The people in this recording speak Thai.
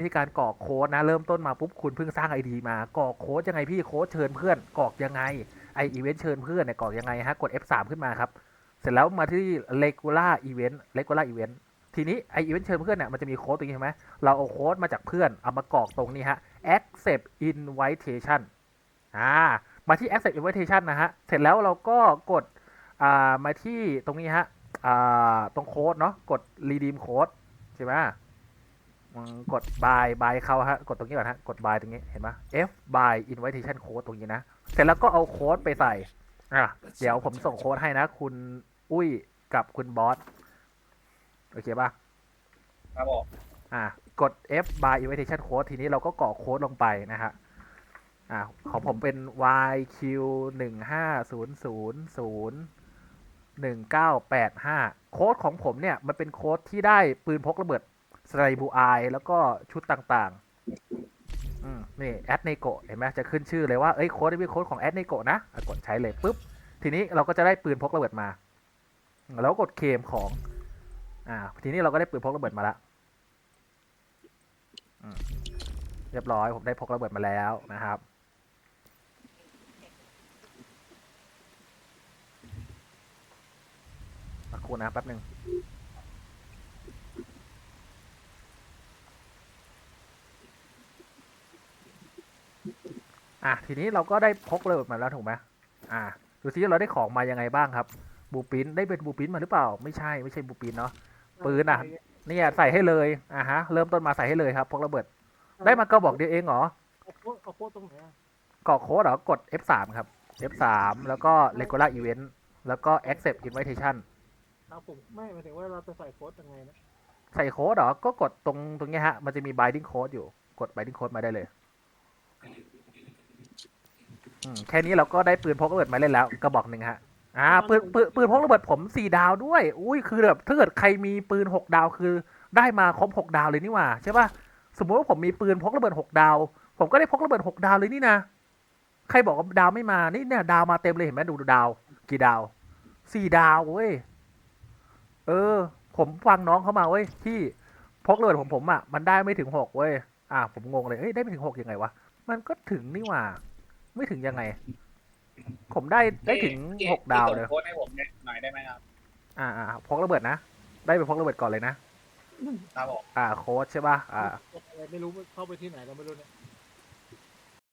วิธีการกรอกโค้ดนะเริ่มต้นมาปุ๊บคุณเพิ่งสร้างไอดีมากรอกโค้ดยังไงพี่โค้ดเชิญเพื่อนกรอกยังไงไออีเวนต์เชิญเพื่อนเนี่ยกรอกยังไงฮะกด F3 ขึ้นมาครับ เสร็จแล้วมาที่ regular event regular event ทีนี้ไออีเวนต์เชิญเพื่อนเนี่ยมันจะมีโค้ดตรงนี้ใช่ไหมเราเอาโค้ดมาจากเพื่อนเอามากรอกตรงนี้ฮะ accept invitation อ่ามาที่ accept invitation นะฮะเสร็จแล้วเราก็กดอ่ามาที่ตรงนี้ฮะอ่าตรงโค้ดเนาะกด redeem code ใช่ไหม อืมกด buy buy เขาฮะ กดตรงนี้ก่อนฮะ กด buy ตรงนี้เห็นไหม F buy invitation code ตรงนี้นะ เสร็จแล้วก็เอาโค้ดไปใส่ อะ เดี๋ยวผมส่งโค้ดให้นะ คุณอุ้ยกับคุณบอส โอเคป่ะครับผมอะ กด F by invitation code ทีนี้เราก็กรอกโค้ดลงไปนะฮะ อะ ของผมเป็น YQ หนึ่งห้าศูนย์ศูนย์ศูนย์หนึ่งเก้าแปดห้าโค้ดของผมเนี่ย มันเป็นโค้ดที่ได้ปืนพกระเบิด สไลบูอายแล้วก็ชุดต่างๆอืมนี่แอดเนโกเห็นไหมจะขึ้นชื่อเลยว่าเอ้ยโค้ดนี้เป็นโค้ดของแอดเนโกนะอะกดใช้เลยปุ๊บ ทีนี้เราก็จะได้ปืนพกระเบิดมา แล้วกดเคมของ อ่า ทีนี้เราก็ได้ปืนพกระเบิดมาแล้วเรียบร้อยผมได้พกระเบิดมาแล้วนะครับมาคูนะแป๊บหนึ่ง อะทีนี้เราก็ได้พกระเบิดมาแล้วถูกไหมอะดูซิเราได้ของมายังไงบ้างครับ บูปินได้เป็นบูปินมาหรือเปล่า ไม่ใช่ไม่ใช่บูปินเนาะปืนอะเนี่ยใส่ให้เลยอะฮะเริ่มต้นมาใส่ให้เลยครับพกระเบิด ได้มากระบอกเดียวเองเหรอเอาโค้ดเอาโค้ดตรงไหนอะกรอกโค้ดเหรอกด F3 ครับ F3 แล้วก็ regular event แล้วก็ accept invitation ครับผมไม่หมายถึงว่าเราจะใส่โค้ดยังไงนะใส่โค้ดเหรอก็กดตรงตรงเนี้ยฮะ มันจะมี binding code อยู่กด binding code มาได้เลย อืมแค่นี้เราก็ได้ปืนพกระเบิดมาเล่นแล้วกระบอกหนึ่งฮะอ่าปืนปืนปืนพกระเบิดผมสี่ดาวด้วย อุ้ยคือแบบถ้าเกิดใครมีปืนหกดาวคือ ได้มาครบหกดาวเลยนี่หว่าใช่ป่ะสมมติว่าผมมีปืนพกระเบิดหกดาว ผมก็ได้พกระเบิดหกดาวเลยนี่นะใครบอกว่าดาวไม่มานี่เนี่ยดาวมาเต็มเลยเห็นไหมดูดูดาว กี่ดาวสี่ดาวเว้ยเออ ผมฟังน้องเขามาเว้ยที่พกระเบิดของผมอะมันได้ไม่ถึงหกเว้ยอะผมงงเลยเอ้ยได้ไม่ถึงหกยังไงวะมันก็ถึงนี่หว่า ไม่ถึงยังไง ผมได้ได้ถึงหกดาวเลย โค้ดให้ผมหน่อยได้ไหมครับ อ่าอ่าพกระเบิดนะ ได้ไปพกระเบิดก่อนเลยนะ ครับผม อ่า โค้ดใช่ป่ะ อ่าอะไรไม่รู้เข้าไปที่ไหนเราไม่รู้เนี่ย